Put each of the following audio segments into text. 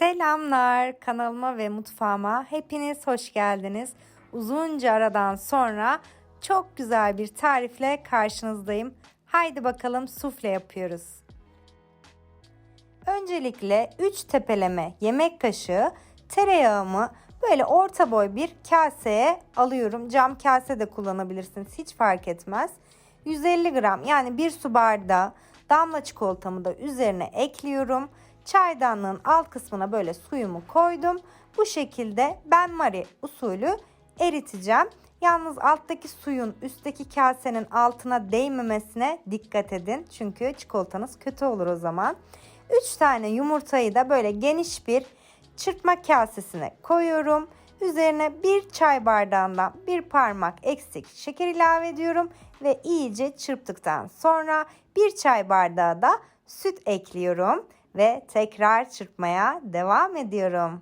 Selamlar kanalıma ve mutfağıma hepiniz hoş geldiniz. Uzunca aradan sonra çok güzel bir tarifle karşınızdayım. Haydi bakalım sufle yapıyoruz. Öncelikle 3 tepeleme yemek kaşığı tereyağımı böyle orta boy bir kaseye alıyorum. Cam kase de kullanabilirsiniz hiç fark etmez. 150 gram yani bir su bardağı damla çikolatamı da üzerine ekliyorum. Çaydanlığın alt kısmına böyle suyumu koydum. Bu şekilde ben mari usulü eriteceğim. Yalnız alttaki suyun üstteki kasenin altına değmemesine dikkat edin. Çünkü çikolatanız kötü olur o zaman. 3 tane yumurtayı da böyle geniş bir çırpma kasesine koyuyorum. Üzerine bir çay bardağından bir parmak eksik şeker ilave ediyorum ve iyice çırptıktan sonra bir çay bardağı da süt ekliyorum ve tekrar çırpmaya devam ediyorum.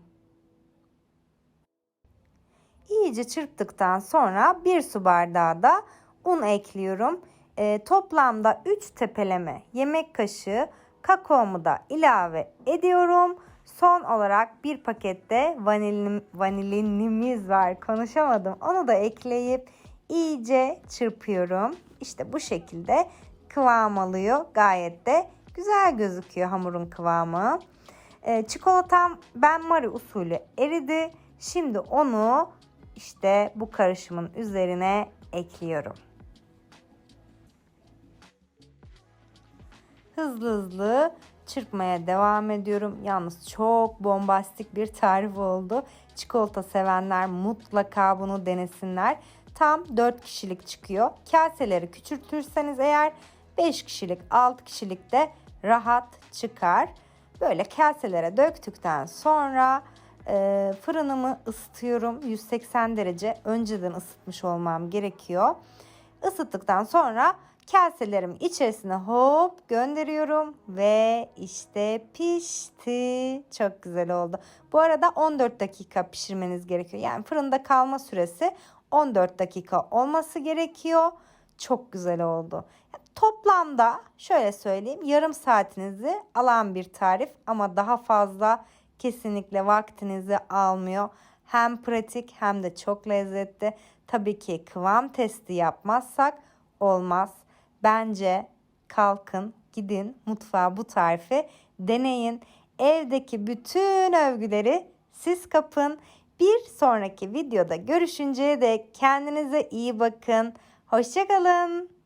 İyice çırptıktan sonra bir su bardağı da un ekliyorum. E, toplamda 3 tepeleme yemek kaşığı kakaomu da ilave ediyorum. Son olarak bir pakette vanilin, vanilinimiz var. Konuşamadım. Onu da ekleyip iyice çırpıyorum. İşte bu şekilde kıvam alıyor. Gayet de güzel gözüküyor hamurun kıvamı. E, çikolatam ben mari usulü eridi. Şimdi onu işte bu karışımın üzerine ekliyorum. Hızlı hızlı çırpmaya devam ediyorum. Yalnız çok bombastik bir tarif oldu. Çikolata sevenler mutlaka bunu denesinler. Tam 4 kişilik çıkıyor. Kaseleri küçültürseniz eğer 5 kişilik 6 kişilik de rahat çıkar. Böyle kaselere döktükten sonra e, fırınımı ısıtıyorum. 180 derece önceden ısıtmış olmam gerekiyor. Isıttıktan sonra kaselerimi içerisine hop gönderiyorum ve işte pişti. Çok güzel oldu. Bu arada 14 dakika pişirmeniz gerekiyor. Yani fırında kalma süresi 14 dakika olması gerekiyor. Çok güzel oldu. Toplamda şöyle söyleyeyim yarım saatinizi alan bir tarif ama daha fazla kesinlikle vaktinizi almıyor. Hem pratik hem de çok lezzetli. Tabii ki kıvam testi yapmazsak olmaz. Bence kalkın gidin mutfağa bu tarifi deneyin. Evdeki bütün övgüleri siz kapın. Bir sonraki videoda görüşünceye dek kendinize iyi bakın. Hoşçakalın.